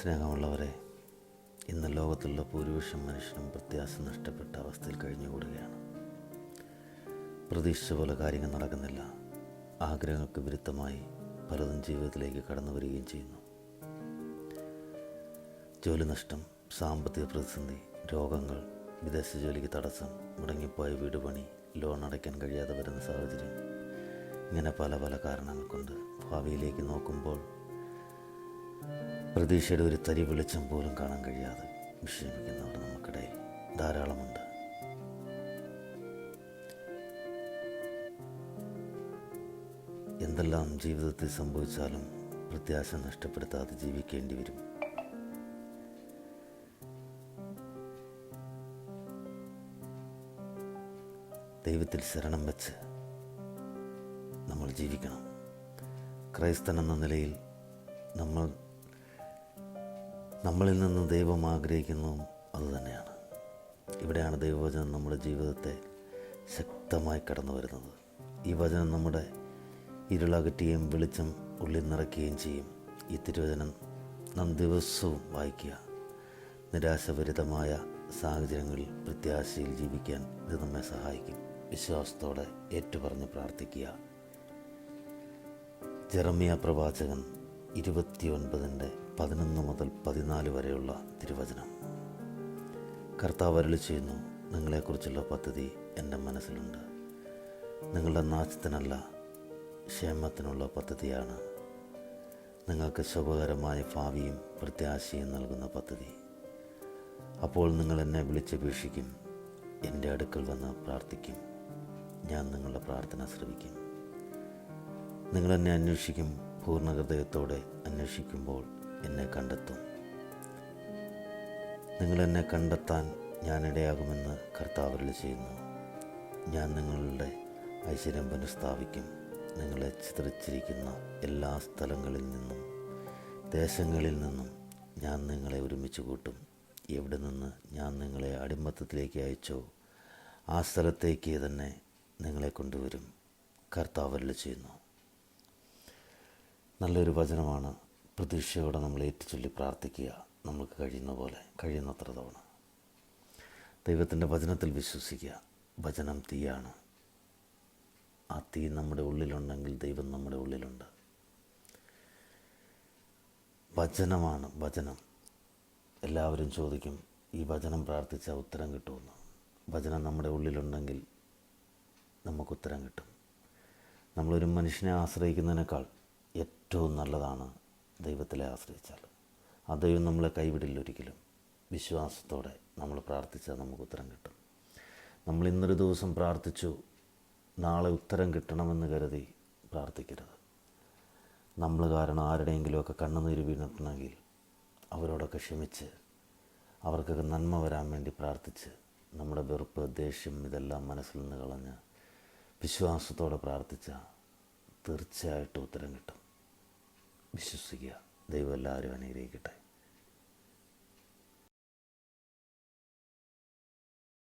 സ്നേഹമുള്ളവരെ ഇന്ന് ലോകത്തുള്ള ഭൂരിപക്ഷം മനുഷ്യനും പ്രത്യാശ നഷ്ടപ്പെട്ട അവസ്ഥയിൽ കഴിഞ്ഞുകൂടുകയാണ്. പ്രതീക്ഷിച്ച പോലെ കാര്യങ്ങൾ നടക്കുന്നില്ല. ആഗ്രഹങ്ങൾക്ക് വിരുദ്ധമായി പലതും ജീവിതത്തിലേക്ക് കടന്നു വരികയും ചെയ്യുന്നു. ജോലി നഷ്ടം സാമ്പത്തിക പ്രതിസന്ധി രോഗങ്ങൾ വിദേശ ജോലിക്ക് തടസ്സം മുടങ്ങിപ്പോയ വീട് പണി ലോൺ അടയ്ക്കാൻ കഴിയാതെ വരുന്ന സാഹചര്യം ഇങ്ങനെ പല പല കാരണങ്ങൾ കൊണ്ട് ഭാവിയിലേക്ക് നോക്കുമ്പോൾ പ്രതീക്ഷയുടെ ഒരു തരി വെളിച്ചം പോലും കാണാൻ കഴിയാതെ വിഷമിക്കുന്നവർ നമുക്കിടയിൽ ധാരാളമുണ്ട്. എന്തെല്ലാം ജീവിതത്തിൽ സംഭവിച്ചാലും പ്രത്യാശ നഷ്ടപ്പെടുത്താതെ ജീവിക്കേണ്ടി വരും. ദൈവത്തിൽ ശരണം വെച്ച് നമ്മൾ ജീവിക്കണം. ക്രൈസ്തൻ എന്ന നിലയിൽ നമ്മൾ നമ്മളിൽ നിന്ന് ദൈവം ആഗ്രഹിക്കുന്നതും അതുതന്നെയാണ് ഇവിടെയാണ് ദൈവവചനം നമ്മുടെ ജീവിതത്തെ ശക്തമായി കടന്നു വരുന്നത്. ഈ വചനം നമ്മുടെ ഇരുളകറ്റുകയും വെളിച്ചം ഉള്ളിൽ നിറയ്ക്കുകയും ചെയ്യും. ഈ തിരുവചനം നാം ദിവസവും വായിക്കുക. നിരാശഭരിതമായ സാഹചര്യങ്ങളിൽ പ്രത്യാശയിൽ ജീവിക്കാൻ ഇത് നമ്മെ സഹായിക്കും. വിശ്വാസത്തോടെ ഏറ്റുപറഞ്ഞ് പ്രാർത്ഥിക്കുക. ജെറമിയ പ്രവാചകൻ ഇരുപത്തിയൊൻപതിന്റെ പതിനൊന്ന് മുതൽ പതിനാല് വരെയുള്ള തിരുവചനം. കർത്താവ് അരുളി ചെയ്യുന്നു നിങ്ങളെക്കുറിച്ചുള്ള പദ്ധതി എന്റെ മനസ്സിലുണ്ട്. നിങ്ങളുടെ നാശത്തിനല്ല ക്ഷേമത്തിനുള്ള പദ്ധതിയാണ്. നിങ്ങൾക്ക് ശുഭകരമായ ഭാവിയും പ്രത്യാശയും നൽകുന്ന പദ്ധതി. അപ്പോൾ നിങ്ങൾ എന്നെ വിളിച്ചപേക്ഷിക്കും എന്റെ അടുക്കൽ വന്ന് പ്രാർത്ഥിക്കും. ഞാൻ നിങ്ങളുടെ പ്രാർത്ഥന ശ്രവിക്കും. നിങ്ങളെന്നെ അന്വേഷിക്കും പൂർണ ഹൃദയത്തോടെ അന്വേഷിക്കുമ്പോൾ എന്നെ കണ്ടെത്തും. നിങ്ങൾ എന്നെ കണ്ടെത്താൻ ഞാനിടയാകുമെന്ന് കർത്താവരിൽ ചെയ്യുന്നു. ഞാൻ നിങ്ങളുടെ ഐശ്വര്യം പുനഃസ്ഥാപിക്കും. നിങ്ങളെ ചിത്രിച്ചിരിക്കുന്ന എല്ലാ സ്ഥലങ്ങളിൽ നിന്നും ദേശങ്ങളിൽ നിന്നും ഞാൻ നിങ്ങളെ ഒരുമിച്ച് കൂട്ടും. എവിടെ നിന്ന് ഞാൻ നിങ്ങളെ അടിമത്തത്തിലേക്ക് അയച്ചോ ആ സ്ഥലത്തേക്ക് തന്നെ നിങ്ങളെ കൊണ്ടുവരും. കർത്താവരിൽ ചെയ്യുന്നു. നല്ലൊരു വചനമാണ് പ്രതീക്ഷയോടെ നമ്മൾ ഏറ്റുചൊല്ലി പ്രാർത്ഥിക്കുക. നമുക്ക് കഴിയുന്ന പോലെ കഴിയുന്നത്ര തവണ. ദൈവത്തിന്റെ വചനത്തിൽ വിശ്വസിക്കുക. വചനം തീയാണ്. ആ തീ നമ്മുടെ ഉള്ളിലുണ്ടെങ്കിൽ ദൈവം നമ്മുടെ ഉള്ളിലുണ്ട്. വചനമാണ് വചനം. എല്ലാവരും ചോദിക്കും ഈ വചനം പ്രാർത്ഥിച്ചാൽ ഉത്തരം കിട്ടുമെന്ന്? വചനം നമ്മുടെ ഉള്ളിലുണ്ടെങ്കിൽ നമുക്ക് ഉത്തരം കിട്ടും. നമ്മളൊരു മനുഷ്യനെ ആശ്രയിക്കുന്നതിനേക്കാൾ ഏറ്റവും നല്ലതാണ് ദൈവത്തിലെ ആശ്രയിച്ചാൽ ആ ദൈവം നമ്മളെ കൈവിടില്ല ഒരിക്കലും. വിശ്വാസത്തോടെ നമ്മൾ പ്രാർത്ഥിച്ചാൽ നമുക്ക് ഉത്തരം കിട്ടും. നമ്മൾ ഇന്നൊരു ദിവസം പ്രാർത്ഥിച്ചു നാളെ ഉത്തരം കിട്ടണമെന്ന് കരുതി പ്രാർത്ഥിക്കരുത്. നമ്മൾ കാരണം ആരുടെയെങ്കിലുമൊക്കെ കണ്ണുനീര് വീണിട്ടുണ്ടെങ്കിൽ അവരോടൊക്കെ ക്ഷമിച്ച് അവർക്കൊക്കെ നന്മ വരാൻ വേണ്ടി പ്രാർത്ഥിച്ച് നമ്മുടെ വെറുപ്പ് ദേഷ്യം ഇതെല്ലാം മനസ്സിൽ നിന്ന് കളഞ്ഞ് വിശ്വാസത്തോടെ പ്രാർത്ഥിച്ചാൽ തീർച്ചയായിട്ടും ഉത്തരം കിട്ടും. വിശ്വസിക്കുക. ദൈവം എല്ലാവരും അനുഗ്രഹിക്കട്ടെ.